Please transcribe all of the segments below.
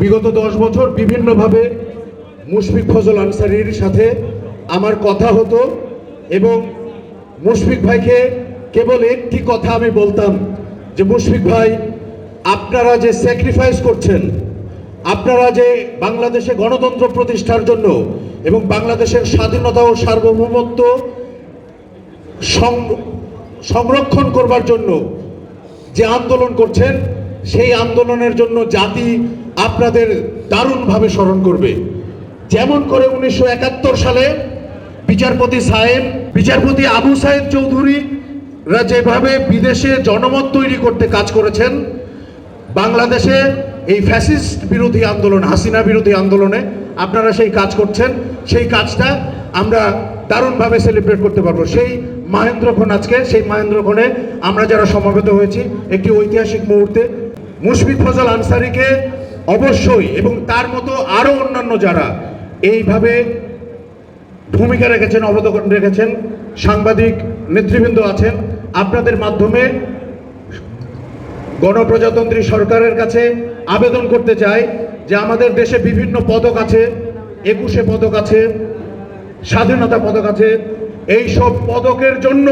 বিগত দশ বছর বিভিন্নভাবে মুশফিক ফজল আনসারির সাথে আমার কথা হতো এবং মুশফিক ভাইকে কেবল একটি কথা আমি বলতাম যে, মুশফিক ভাই, আপনারা যে স্যাক্রিফাইস করছেন, আপনারা যে বাংলাদেশে গণতন্ত্র প্রতিষ্ঠার জন্য এবং বাংলাদেশের স্বাধীনতা ও সার্বভৌমত্ব সংরক্ষণ করবার জন্য যে আন্দোলন করছেন, সেই আন্দোলনের জন্য জাতি আপনাদের দারুণভাবে স্মরণ করবে। যেমন করে উনিশশো একাত্তর সালে বিচারপতি সাহেব, বিচারপতি আবু সাহেব চৌধুরীরা যেভাবে বিদেশে জনমত তৈরি করতে কাজ করেছেন, বাংলাদেশে এই ফ্যাসিস্ট বিরোধী আন্দোলন, হাসিনা বিরোধী আন্দোলনে আপনারা সেই কাজ করছেন, সেই কাজটা আমরা দারুণভাবে সেলিব্রেট করতে পারব। সেই মাহেন্দ্রক্ষণ আজকে, সেই মাহেন্দ্রক্ষণে আমরা যারা সমবেত হয়েছি, একটি ঐতিহাসিক মুহূর্তে মুশফিক ফজল আনসারিকে অবশ্যই, এবং তার মতো আরও অন্যান্য যারা এইভাবে ভূমিকা রেখেছেন অবদান রেখেছেন, সাংবাদিক নেতৃবৃন্দ আছেন, আপনাদের মাধ্যমে গণপ্রজাতন্ত্রী সরকারের কাছে আবেদন করতে চাই যে আমাদের দেশে বিভিন্ন পদক আছে, একুশে পদক আছে, স্বাধীনতা পদক আছে। এই সব পদকের জন্য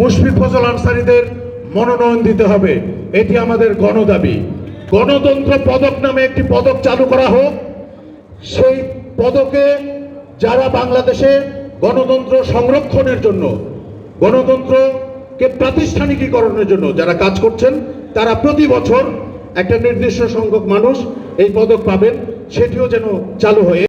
মুশফিক ফজল আনসারিদের মনোনয়ন দিতে হবে। এটি আমাদের গণদাবি। গণতন্ত্র পদক নামে একটি পদক চালু করা হোক, সেই পদকে যারা বাংলাদেশে গণতন্ত্র সংরক্ষণের জন্য, গণতন্ত্রকে প্রাতিষ্ঠানিকীকরণের জন্য যারা কাজ করছেন, তারা প্রতি বছর একটা নির্দিষ্ট সংখ্যক মানুষ এই পদক পাবেন, সেটিও যেন চালু হয়